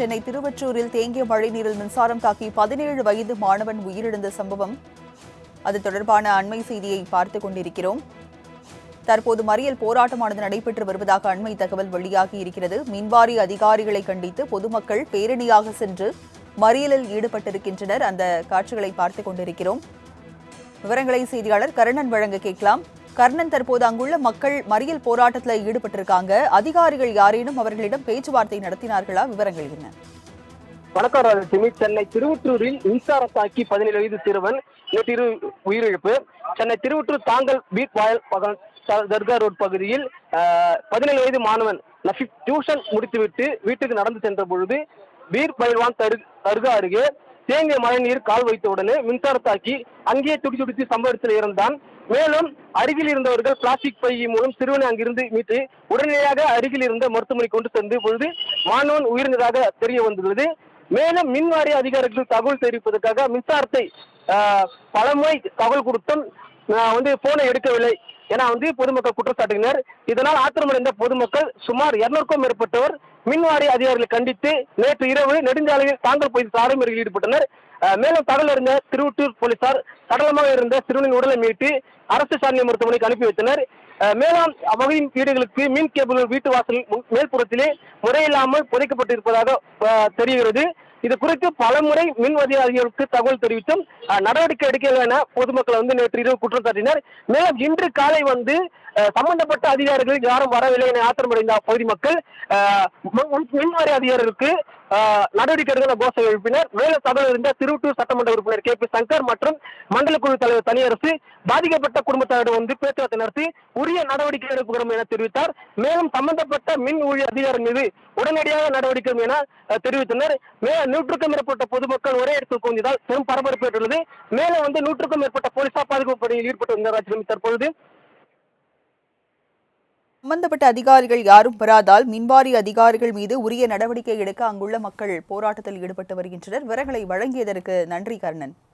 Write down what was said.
சென்னை திருவற்றூரில் தேங்கிய மழைநீரில் மின்சாரம் தாக்கி பதினேழு வயது மாணவன் உயிரிழந்த சம்பவம். அது தொடர்பான அண்மை செய்தியை பார்த்துக் கொண்டிருக்கிறோம். தற்போது மறியல் போராட்டமானது நடைபெற்று வருவதாக அண்மை தகவல் வெளியாகி இருக்கிறது. மின்வாரி அதிகாரிகளை கண்டித்து பொதுமக்கள் பேரணியாக சென்று மறியலில் ஈடுபட்டிருக்கின்றனர். அந்த காட்சிகளை பார்த்துக் கொண்டிருக்கிறோம். விவரங்களை செய்தியாளர் கருணன் வழங்க கேட்கலாம். கர்ணன் தற்போது அங்குள்ள மக்கள் மறியல் போராட்டத்தில் ஈடுபட்டிருக்காங்க. அதிகாரிகள் யாரேனும் அவர்களிடம் பேச்சுவார்த்தை நடத்தினார்களா? விவரங்கள் என்ன? வணக்கம் ராஜலட்சுமி. சென்னை திருவற்றூரில் மின்சார தாக்கி பதினேழு வயது சிறுவன் நேற்று உயிரிழப்பு. சென்னை திருவற்றூர் தாங்கல் பீட் வாயல் தர்கா ரோட் பகுதியில் பதினேழு வயது மாணவன் நஃபிக் டியூஷன் முடித்துவிட்டு வீட்டுக்கு நடந்து சென்ற பொழுது பீர் பயில்வான் தரு தர்கா அருகே தேங்கிய மழைநீர் கால் வைத்த உடனே மின்சாரம் அங்கேயே துடி துடித்து சம்பவத்தில் இறந்தான் மேலும் அருகில் இருந்தவர்கள் பிளாஸ்டிக் பை மூலம் சிறுவனை அங்கிருந்து மீட்டு உடனடியாக அருகில் இருந்த மருத்துவமனை கொண்டு சென்ற பொழுது மாணவன் உயிர்ந்ததாக தெரிய வந்துள்ளது. மேலும் மின் வாரிய அதிகாரிகள் தகவல் தெரிவிப்பதற்காக மின்சாரத்தை ஆஹ், பலமுறை தகவல் கொடுத்தும் ஆஹ், வந்து போனை எடுக்கவில்லை. என வந்து பொதுமக்கள் குற்றம் சாட்டினர் இதனால் ஆத்திரமடைந்த பொதுமக்கள் சுமார் இருநூறுக்கும் மேற்பட்டோர் மின்வாரிய அதிகாரிகளை கண்டித்து நேற்று இரவு நெடுஞ்சாலையில் தாங்கள் போய் சாலை மறியலில் ஈடுபட்டனர். மேலும் தகவல் இருந்த திருவட்டூர் போலீசார் சடலமாக இருந்த சிறுவனின் உடலை மீட்டு அரசு சாரணி மருத்துவமனைக்கு அனுப்பி வைத்தனர். மேலும் அவ்வகையின் வீடுகளுக்கு மின் கேபிள்கள் வீட்டு வாசல் மேற்புறத்திலே மேல்புறத்திலே முறையில்லாமல் புதைக்கப்பட்டிருப்பதாக தெரிகிறது. இது குறித்து பலமுறை மின் அதிகாரிகளுக்கு தகவல் தெரிவித்தும் நடவடிக்கை எடுக்கவில்லை என பொதுமக்கள் வந்து நேற்று இரவு குற்றம் சாட்டினர். மேலும் இன்று காலை வந்து சம்பந்தப்பட்ட அதிகாரிகள் யாரும் வரவில்லை என ஆத்திரமடைந்த அப்பகுதி மக்கள் மின்வாரிய அதிகாரிகளுக்கு நடவடிக்கை எடுக்க கோஷம் எழுப்பினர். மேலும் சபையில் இருந்த திருவட்டூர் சட்டமன்ற உறுப்பினர் கே பி சங்கர் மற்றும் மண்டல குழு தலைவர் தனியரசு பாதிக்கப்பட்ட குடும்பத்தாரிடம் வந்து பேச்சுவார்த்தை நடத்தி உரிய நடவடிக்கை எடுக்கிறோம் என தெரிவித்தார். மேலும் சம்பந்தப்பட்ட மின் ஊழிய அதிகாரி மீது உடனடியாக நடவடிக்கை என தெரிவித்தனர். மேலும் நூற்றுக்கும் மேற்பட்ட பொதுமக்கள் ஒரே இடத்தில் குவிந்ததால் பெரும் பரபரப்பு ஏற்பட்டுள்ளது. மேலும் வந்து நூற்றுக்கும் மேற்பட்ட போலீசார் பாதுகாப்பு பணியில் ஈடுபட்டு வந்த தற்பொழுது சம்பந்தப்பட்ட அதிகாரிகள் யாரும் வராதால் மின்வாரி அதிகாரிகள் மீது உரிய நடவடிக்கை எடுக்க அங்குள்ள மக்கள் போராட்டத்தில் ஈடுபட்டு வருகின்றனர். விவரங்களை வழங்கியதற்கு நன்றி கர்ணன்.